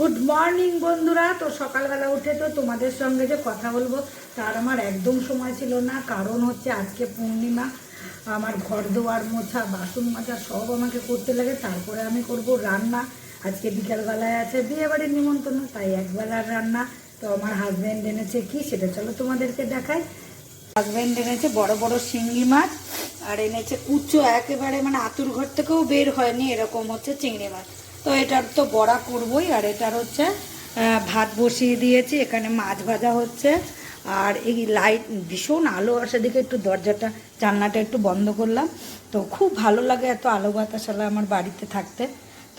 Good morning বন্ধুরা। তো সকালবেলা উঠে তো তোমাদের সঙ্গে যে কথা বলব, তার আমার একদম সময় ছিল না। কারণ হচ্ছে আজকে পূর্ণিমা। আমার ঘর দোয়ার মোছা, বাসন মাজা সব আমাকে করতে লাগে। তারপরে আমি করব রান্না। আজকে বিকালবেলায় আছে বিয়েবাড়ির নিমন্ত্রণ, তাই একবেলার রান্না। তো আমার হাজব্যান্ড এনেছে কি সেটা চলো তোমাদেরকে দেখাই। হাজব্যান্ড এনেছে বড় বড় শিঙ্গি মাছ, আর এনেছে কুচো একেবারে মানে আতুর ঘর থেকেও বের হয়নি, এরকম হচ্ছে চিংড়ি মাছ। তো এটার তো বড়া করবই, আর এটার হচ্ছে ভাত বসিয়ে দিয়েছি, এখানে মাছ ভাজা হচ্ছে, আর এই লাইট ভীষণ আলো আসে দিকে একটু দরজাটা, জানলাটা একটু বন্ধ করলাম। তো খুব ভালো লাগে এত আলো বাতাসালা আমার বাড়িতে থাকতে।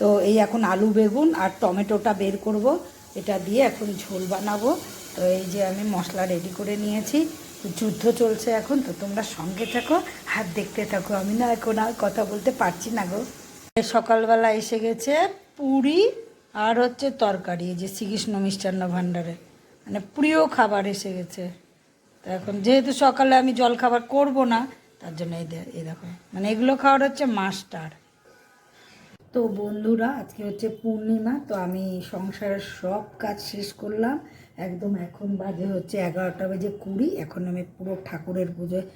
তো এই এখন আলু বেগুন আর টমেটোটা বের করব, এটা দিয়ে এখন ঝোল বানাবো। তো এই যে আমি মশলা রেডি করে নিয়েছি যুদ্ধ চলছে এখন, তো তোমরা সঙ্গে থাকো, আর দেখতে থাকো। আমি না এখন আর কথা বলতে পারছি না গো। সকালবেলা এসে গেছে পুরি আর হচ্ছে তরকারি যে শ্রীকৃষ্ণ মিষ্টান্ন ভাণ্ডারে। মানে প্রিয় খাবার এসে গেছে। তো এখন যেহেতু সকালে আমি জল খাবার করব না, তার জন্য এই এই দেখো। মানে এগুলো খাওয়ার হচ্ছে মাস্টার। তো বন্ধুরা, আজকে হচ্ছে পূর্ণিমা, তো আমি সংসারের সব কাজ শেষ করলাম। একদম এখন বাজে হচ্ছে এগারোটা বাজে কুড়ি। এখন আমি পুরো ঠাকুরের পুজোয়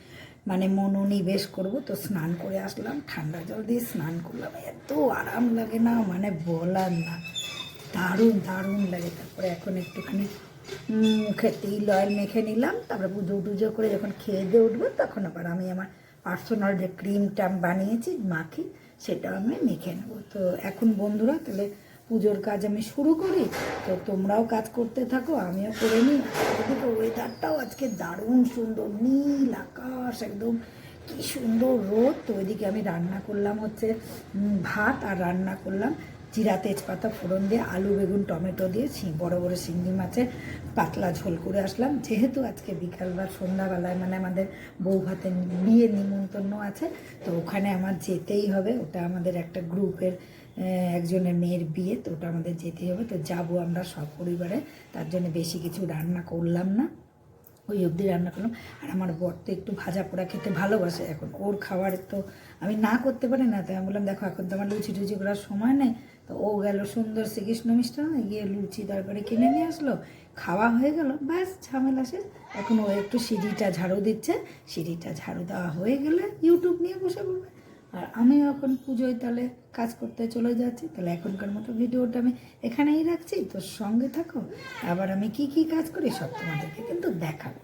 মানে মনোনিবেশ করব, তো স্নান করে আসলাম, ঠান্ডা জল দিয়ে স্নান করলাম। এত আরাম লাগে না মানে বলার না। দারুণ দারুণ লাগে। তারপরে এখন একটুখানি মুখে তেল অয়েল মেখে নিলাম, তারপরে পুজো টুজো করে যখন খেয়ে দিয়ে উঠবো, তখন আবার আমি আমার পার্সোনাল যে ক্রিমটা বানিয়েছি, মাখি, সেটা আমি মেখে নেব। তো এখন বন্ধুরা, তাহলে পুজোর কাজ আমি শুরু করি, তো তোমরাও কাজ করতে থাকো, আমিও করে নিই। এদিকে ওয়েদারটাও আজকে দারুণ সুন্দর, নীল আকাশ একদম, কি সুন্দর রোদ। তো ওইদিকে আমি রান্না করলাম হচ্ছে ভাত আর রান্না করলাম জিরা তেজপাতা ফোড়ন দিয়ে, আলু, বেগুন, টমেটো দিয়ে ছি- বড় বড় শিঙ্গি মাছের পাতলা ঝোল করে আসলাম। যেহেতু আজকে বিকাল বা সন্ধ্যাবেলায় মানে আমাদের বউ ভাতের বিয়ে নিমন্ত্রণ আছে, তো ওখানে আমার যেতেই হবে। ওটা আমাদের একটা গ্রুপের একজনের মেয়ের বিয়ে, তো ওটা আমাদের যেতে হবে। তো যাব আমরা সব পরিবারে। তার জন্য বেশি কিছু রান্না করলাম না। ওই অবধি রান্না করলাম। আর আমার বর তো একটু ভাজা পোড়া খেতে ভালোবাসে এখন। ওর খাবার তো আমি না করতে পারি না, তাই আমি বললাম, দেখো, এখন তো আমার লুচি টুচি করার সময় নেই। তো ও গেল সুন্দর শ্রীকৃষ্ণ মিষ্টান্ন গিয়ে লুচি তরকারি কিনে নিয়ে আসলো। খাওয়া হয়ে গেল, ব্যাস, ঝামেলা শেষ। এখন ও একটু সিঁড়িটা ঝাড়ু দিচ্ছে। সিঁড়িটা ঝাড়ু দেওয়া হয়ে গেলে ইউটিউব নিয়ে বসে পড়বে। আর আমিও এখন পুজোয় তাহলে কাজ করতে চলে যাচ্ছি, তাহলে এখনকার মতো ভিডিওটা আমি এখানেই রাখছি। তোর সঙ্গে থাকো, আবার আমি কি কি কাজ করি সব তোমাদেরকে কিন্তু দেখাবো।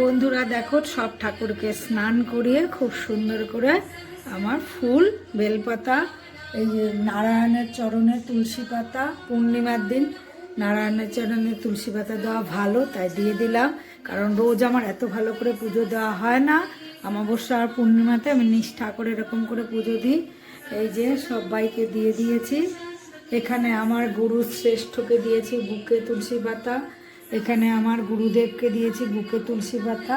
বন্ধুরা দেখো, সব ঠাকুরকে স্নান করিয়ে খুব সুন্দর করে আমার ফুল, বেলপাতা, এই যে নারায়ণের চরণে তুলসী পাতা, পূর্ণিমার দিন নারায়ণের চরণে তুলসী পাতা দেওয়া ভালো, তাই দিয়ে দিলাম। কারণ রোজ আমার এত ভালো করে পুজো দেওয়া হয় না, অমাবস্যা আর পূর্ণিমাতে আমি নিষ্ঠা করে এরকম করে পুজো দিই। এই যে সবাইকে দিয়ে দিয়েছি। এখানে আমার গুরু শ্রেষ্ঠকে দিয়েছি, বুকে তুলসী পাতা এখানে আমার গুরুদেবকে দিয়েছি বুকে তুলসী পাতা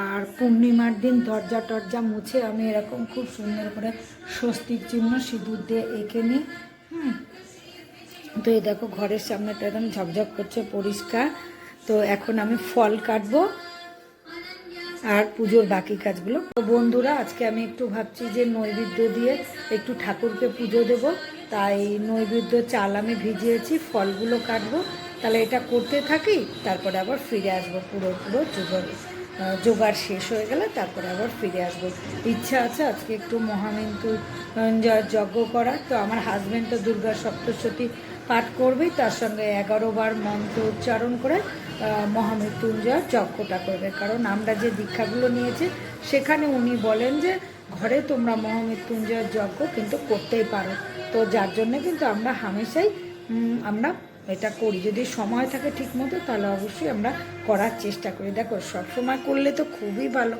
আর পূর্ণিমার দিন দরজা টরজা মুছে আমি এরকম খুব সুন্দর করে স্বস্তির চিহ্ন সিঁদুর দিয়ে এঁকে নিই। হুম। তো এই দেখো ঘরের সামনেটা একদম ঝকঝক করছে, পরিষ্কার। তো এখন আমি ফল কাটবো আর পুজোর বাকি কাজগুলো। তো বন্ধুরা, আজকে আমি একটু ভাবছি যে নৈবেদ্য দিয়ে একটু ঠাকুরকে পুজো দেব। তাই নৈবেদ্য চাল আমি ভিজিয়েছি, ফলগুলো কাটবো। তাহলে এটা করতে থাকি তারপরে আবার ফিরে আসব পুরো পুরো আহ, জোগাড় শেষ হয়ে গেলে তারপরে আবার ফিরে আসব। ইচ্ছা আছে আজকে একটু মহামৃত্যু যজ্ঞ করার। তো আমার হাজব্যান্ড তো দুর্গা সপ্তশতী পাঠ করবেই তার সঙ্গে এগারো বার মন্ত্র উচ্চারণ করে মহামৃত্যুঞ্জয় যজ্ঞটা করবে। কারণ আমরা যে দীক্ষাগুলো নিয়েছি সেখানে উনি বলেন যে ঘরে তোমরা মহামৃত্যুঞ্জয়ের যজ্ঞ কিন্তু করতেই পারো। তো যার জন্য কিন্তু আমরা হামেশাই আমরা এটা করি। যদি সময় থাকে ঠিক মতো তাহলে অবশ্যই আমরা করার চেষ্টা করি। দেখো সব সময় করলে তো খুবই ভালো।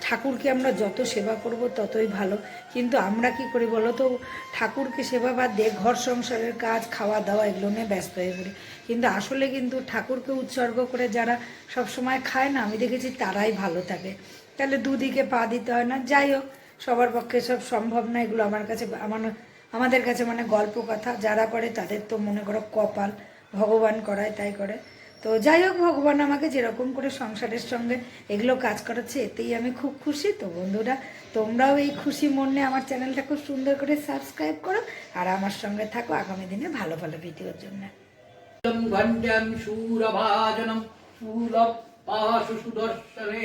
ঠাকুরকে আমরা যত সেবা করব ততই ভালো। কিন্তু আমরা কি করি বলো তো? ঠাকুরকে সেবা বাদ দিয়ে ঘর সংসারের কাজ, খাওয়া দাওয়া এগুলো নিয়ে ব্যস্ত হয়ে পড়ি। কিন্তু আসলে কিন্তু ঠাকুরকে উৎসর্গ করে যারা সব সময় খায় না, আমি দেখেছি তারাই ভালো থাকে। তাহলে দুদিকে পা দিতে হয় না। যাই হোক, সবার পক্ষে সব সম্ভব না এগুলো আমার কাছে আমার আমাদের কাছে মানে গল্প কথা, যারা করে তাদের তো মনে করো কপাল ভগবান করায় তাই করে। তো যাই হোক, ভগবান আমাকে যেরকম করে সংসারের সঙ্গে এগুলো কাজ করাচ্ছে, এতেই আমি খুব খুশি। তো বন্ধুরা, তোমরাও এই খুশি মন নিয়ে আমার চ্যানেলটা খুব সুন্দর করে সাবস্ক্রাইব করো আর আমার সঙ্গে থাকো আগামী দিনে ভালো ভালো ভিডিওর জন্য। সুদর্শনে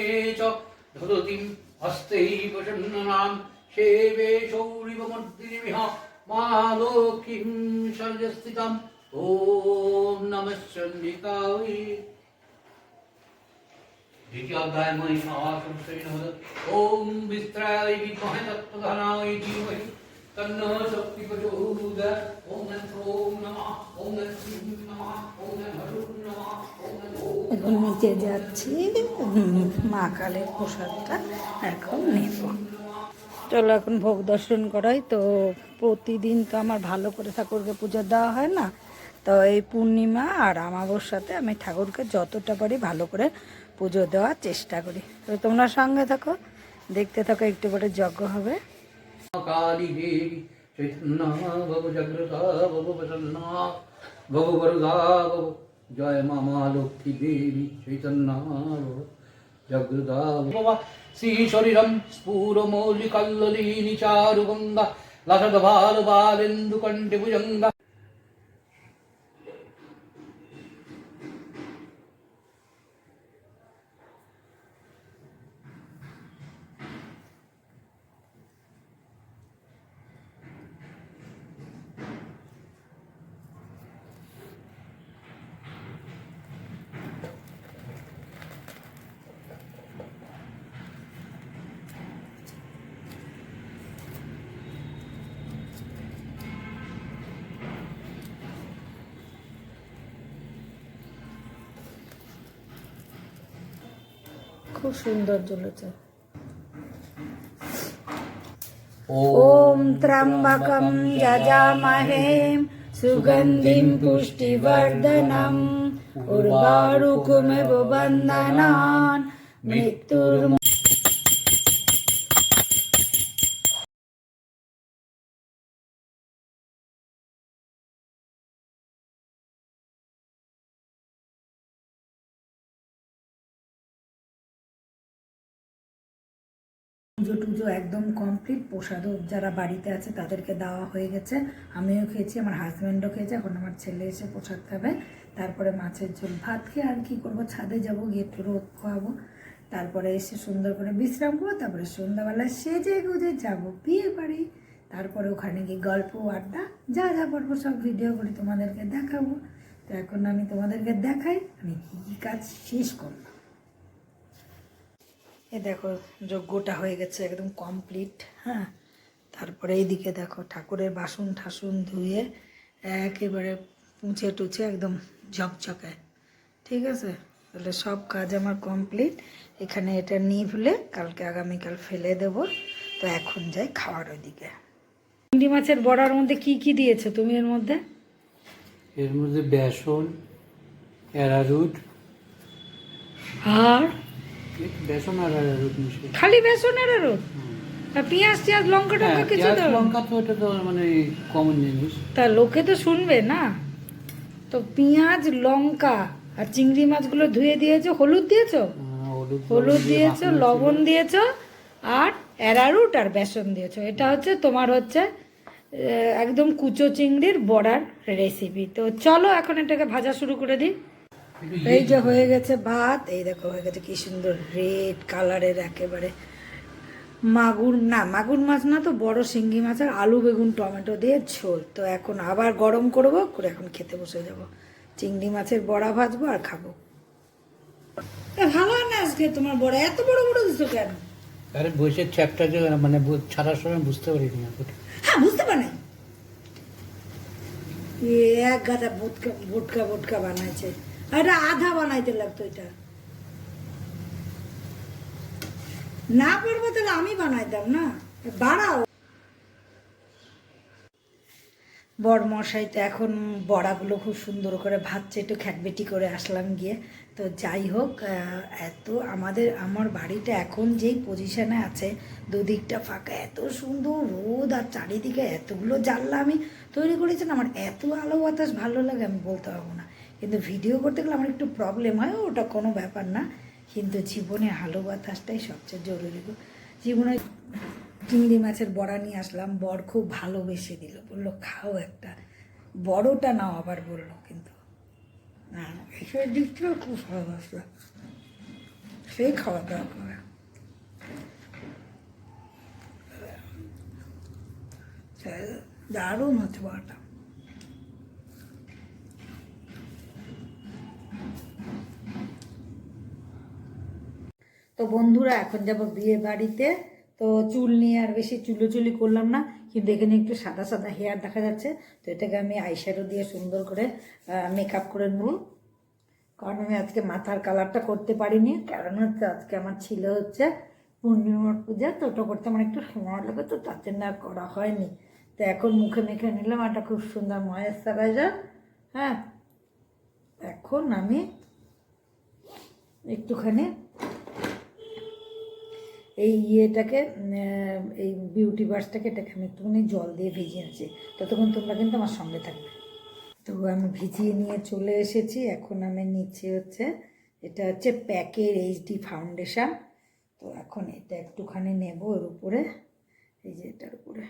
সেবে मालोकिं शल्यस्थितम् ॐ नमः चण्डिकायै দ্বিতীয় অধ্যায় মহিষাসুরসেন ওম বিস্ত্রায় বিদ্মহে তত্ত্বধনায় ধীমহি তন্ন শক্তি প্রচোদয়াৎ ওম ওম নমঃ ওম শ্রীং নমঃ ওম হরুর নমঃ ওম ওম এখন নিচে যাচ্ছি উম, মা কালের প্রসাদটা এখন নেব চলো এখন ভোগ দর্শন করাই। তো প্রতিদিন তো আমার ভালো করে ঠাকুরকে পুজো দেওয়া হয় না। তো এই পূর্ণিমা আর আমাবস্যাতে আমি ঠাকুরকে যতটা পারি ভালো করে পুজো দেওয়ার চেষ্টা করি। তো তোমরা সঙ্গে থাকো, দেখতে থাকো, একটু পরে যজ্ঞ হবে। জয় মামা লক্ষ্মী দেবী, চৈতন্য জাগ্রতা ভব শ্রী শরীরম স্ফুরমৌলিকল্ললীনি চারু গঙ্গা লসদ খুব সুন্দর জ্বলেছে। ওম ত্রম্বকম যজামহে সুগন্ধিম পুষ্টিবর্ধনম উর্বারুকুমেব বন্ধনান মৃত্যুর পুজো টুজো একদম কমপ্লিট প্রসাদও যারা বাড়িতে আছে তাদেরকে দেওয়া হয়ে গেছে। আমিও খেয়েছি, আমার হাজব্যান্ডও খেয়েছে, এখন আমার ছেলে এসে প্রসাদ খাবে। তারপরে মাছের ঝোল। ভাত খেয়ে আর কি করব? ছাদে যাব, গিয়ে একটু রোদ খাওয়াবো। তারপরে এসে সুন্দর করে বিশ্রাম করব, তারপরে সন্ধ্যাবেলা সেজে গুজে যাব, বিয়ে বাড়ি। তারপরে ওখানে গিয়ে গল্প, আড্ডা, যা যা পারব সব ভিডিও করে তোমাদেরকে দেখাবো। তো এখন আমি তোমাদেরকে দেখাই, আমি কী কী কাজ শেষ করলাম। এ দেখো যজ্ঞটা হয়ে গেছে একদম কমপ্লিট হ্যাঁ? তারপরে এইদিকে দেখো ঠাকুরের বাসন ঠাসুন ধুয়ে একেবারে পুঁছে টুছে একদম ঝকঝকে ঠিক আছে? তাহলে সব কাজ আমার কমপ্লিট এখানে এটা নিভলে কালকে আগামীকাল ফেলে দেব। তো এখন যাই খাওয়ার ওইদিকে। চিংড়ি মাছের বড়ার মধ্যে কি কি দিয়েছ তুমি এর মধ্যে? এর মধ্যে বেসন অ্যারারুট আর? বেসন আর অ্যারারুট মিশিয়ে। খালি বেসন আর আরও আর পেঁয়াজ টিয়াজ লঙ্কা টঙ্কা হ্যাঁ, কিছু পেঁয়াজ, দাও লঙ্কা তো এটা তো মানে কমন জিনিস। তা লোকে তো শুনবে না। তো পেঁয়াজ লঙ্কা আর চিংড়ি মাছগুলো ধুয়ে দিয়েছ হলুদ দিয়েছ? হলুদ হলুদ দিয়েছ লবণ দিয়েছ। আর অ্যারারুট আর বেসন দিয়েছ। এটা হচ্ছে তোমার হচ্ছে একদম কুচো চিংড়ির বড়ার রেসিপি তো চলো এখন এটাকে ভাজা শুরু করে দিই। এই যে হয়ে গেছে ভাত এই দেখো হয়ে গেছে কি সুন্দর রেড কালারের একেবারে। মাগুর না মাগুর মাছ না তো বড় শিঙ্গি মাছ আর আলু বেগুন টমেটো দিয়ে ঝোল। তো এখন আবার গরম করব করে এখন খেতে বসে যাব। চিংড়ি মাছের বড়া ভাজবো আর খাব। ভালো হয় না আজকে তোমার বড়া? এত বড় বড় দিচ্ছ কেন? আরে বসে চ্যাপটা যে মানে ছাড়ার সময় বুঝতে পারিনি না হ্যাঁ বুঝতে পারি এক গাদা বোটকা বোটকা বোটকা বানাইছে। এটা আধা বানাইতে লাগতো এটা। না পারব তাহলে আমি বানাইতাম না, বাড়াও। বড়মশাই তো এখন বড়াগুলো খুব সুন্দর করে ভাজছে, একটু খ্যাটবেটি করে আসলাম গিয়ে। তো যাই হোক এত আমাদের, আমার বাড়িটা এখন যেই পজিশানে আছে, দুদিকটা ফাঁকা, এত সুন্দর রোদ আর চারিদিকে এতগুলো জানলা আমি তৈরি করেছি না, আমার এত আলো বাতাস ভালো লাগে আমি বলতে পারব না। কিন্তু ভিডিও করতে গেলে আমার একটু প্রবলেম হয়, ওটা কোনো ব্যাপার না। কিন্তু জীবনে আলো বাতাসটাই সবচেয়ে জরুরি জীবনে চিংড়ি মাছের বড়া নিয়ে আসলাম, বর খুব ভালোবেসে দিল। বলল, খাও একটা। বড়টা নাও আবার বলল কিন্তু। না এসব দিকটাও খুব ভালোবাসলাম সেই খাওয়া দাওয়া করে। দারুণ হচ্ছে বড়াটা। তো বন্ধুরা, এখন যাব বিয়ে বাড়িতে। তো চুল নিয়ে আর বেশি চুলোচুলি করলাম না, কিন্তু এখানে একটু সাদা সাদা হেয়ার দেখা যাচ্ছে। তো এটাকে আমি আইশ্যাডো দিয়ে সুন্দর করে মেকআপ করে নেব। কারণ আমি আজকে মাথার কালারটা করতে পারিনি, কারণ হচ্ছে আজকে আমার ছিল হচ্ছে পূর্ণিমার পূজা, তো ওটা করতে আমার একটু সময় লাগে তো তার জন্য আর করা হয়নি। তো এখন মুখে মেখে নিলাম একটা খুব সুন্দর ময়েশ্চারাইজার হ্যাঁ। এখন আমি একটুখানি এই ইয়েটাকে এই বিউটি বাসটাকে এটাকে আমি একটুখানি জল দিয়ে ভিজিয়ে নিয়েছি ততক্ষণ তোমরা কিন্তু আমার সঙ্গে থাকবে। তো আমি ভিজিয়ে নিয়ে চলে এসেছি। এখন আমি নিচে হচ্ছে, এটা হচ্ছে প্যাকের এইচডি ফাউন্ডেশান তো এখন এটা একটুখানি নেব এর উপরে। এই যে এটার উপরে।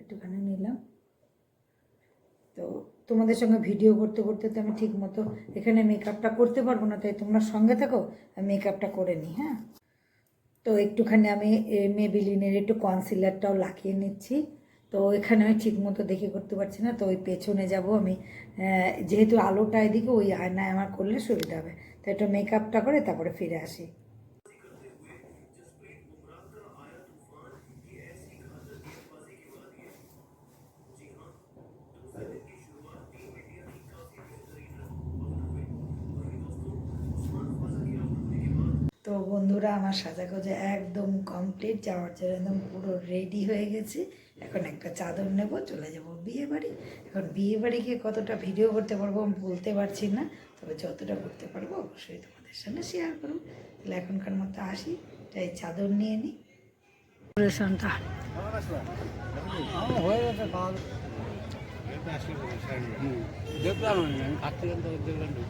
একটুখানি নিলাম। তো তোমাদের সঙ্গে ভিডিও করতে করতে তো আমি ঠিক মতো এখানে মেকআপটা করতে পারব না, তাই তোমরা সঙ্গে থাকো, আমি মেকআপটা করে নিই হ্যাঁ? তো একটুখানি আমি মেবিলিনের একটু কনসিলারটাও লাগিয়ে নিচ্ছি। তো এখানে আমি ঠিক মতো দেখে করতে পারছি না, তো ওই পেছনে যাব আমি। যেহেতু আলোটা এদিকে, ওই আয়নায় আমার করলে সুবিধা হবে। তো একটু মেকআপটা করে তারপরে ফিরে আসি। তো বন্ধুরা আমার সাজাগোজা একদম কমপ্লিট যাওয়ার জন্য একদম পুরো রেডি হয়ে গেছি। এখন একটা চাদর নেব চলে যাব বিয়ে বাড়ি এখন বিয়ে বাড়ি গিয়ে কতটা ভিডিও করতে পারব আমি বলতে পারছি না তবে যতটা করতে পারব অবশ্যই তোমাদের সঙ্গে শেয়ার করব। তাহলে এখনকার মতো আসি তাই চাদর নিয়ে নিই ডেকোরেশনটা দেখলাম আমি আমি কাছ থেকে দেখলাম না।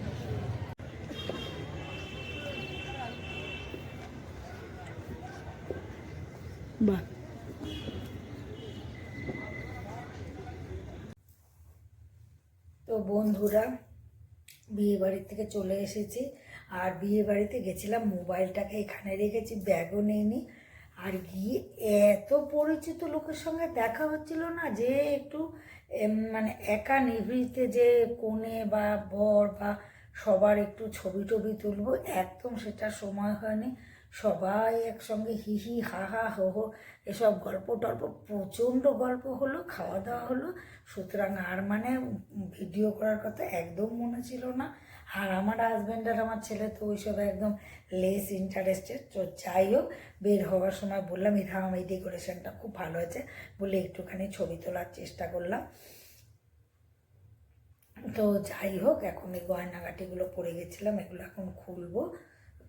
বাহ তো বন্ধুরা, বিয়ে বাড়ির থেকে চলে এসেছি। আর বিয়ে বাড়িতে গেছিলাম, মোবাইলটাকে এখানে রেখেছি, ব্যাগও নেইনি। আর গিয়ে এত পরিচিত লোকের সঙ্গে দেখা হচ্ছিল না যে একটু মানে একা নিভৃতে যে কোণে বা বর বা সবার একটু ছবি টবি তুলবো, একদম সেটা সময় হয়নি। সবাই একসঙ্গে হি হি হা হা হো হো এসব গল্প টল্প প্রচণ্ড গল্প হলো, খাওয়া দাওয়া হলো। সুতরাং আর মানে ভিডিও করার কথা একদম মনে ছিল না। আর আমার হাজব্যান্ড আর আমার ছেলে তো ওইসব একদম লেস ইন্টারেস্টেড তো যাই হোক, বের হওয়ার সময় বললাম এই থাম এই ডেকোরেশনটা খুব ভালো আছে। বলে একটুখানি ছবি তোলার চেষ্টা করলাম। তো যাই হোক, এখন এই গয়নাগাটিগুলো পরে গেছিলাম, এগুলো এখন খুলবো।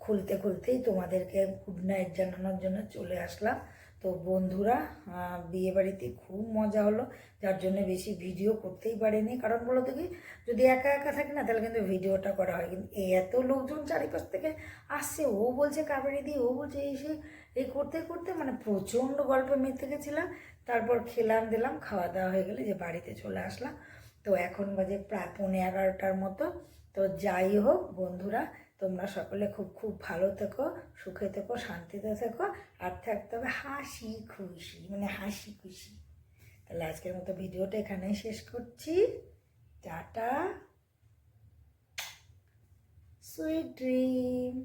খুলতে খুলতেই তোমাদেরকে গুড নাইট জানানোর জন্য চলে আসলাম। তো বন্ধুরা আহ, বিয়ে বাড়িতে খুব মজা হলো যার জন্য বেশি ভিডিও করতেই পারিনি। কারণ বলো তো কি যদি একা একা থাকি না তাহলে কিন্তু ভিডিওটা করা হয়। কিন্তু এত লোকজন চারিপাশ থেকে আসছে ও বলছে কাবাডি দিয়ে ও বলছে এই সেই এই করতে করতে মানে প্রচণ্ড গল্পে মেতে গেছিলাম তারপর খেলাম দিলাম খাওয়া দাওয়া হয়ে গেলে যে বাড়িতে চলে আসলাম। তো এখন বাজে প্রায় পৌনে এগারোটার মতো। তো যাই হোক বন্ধুরা তোমরা সকলে খুব খুব ভালো থেকো, সুখে থেকো, শান্তিতে থেকো, আর থাকতে হবে হাসি খুশি মানে হাসি খুশি। তাহলে আজকের মতো ভিডিওটা এখানেই শেষ করছি। টাটা। Sweet dream.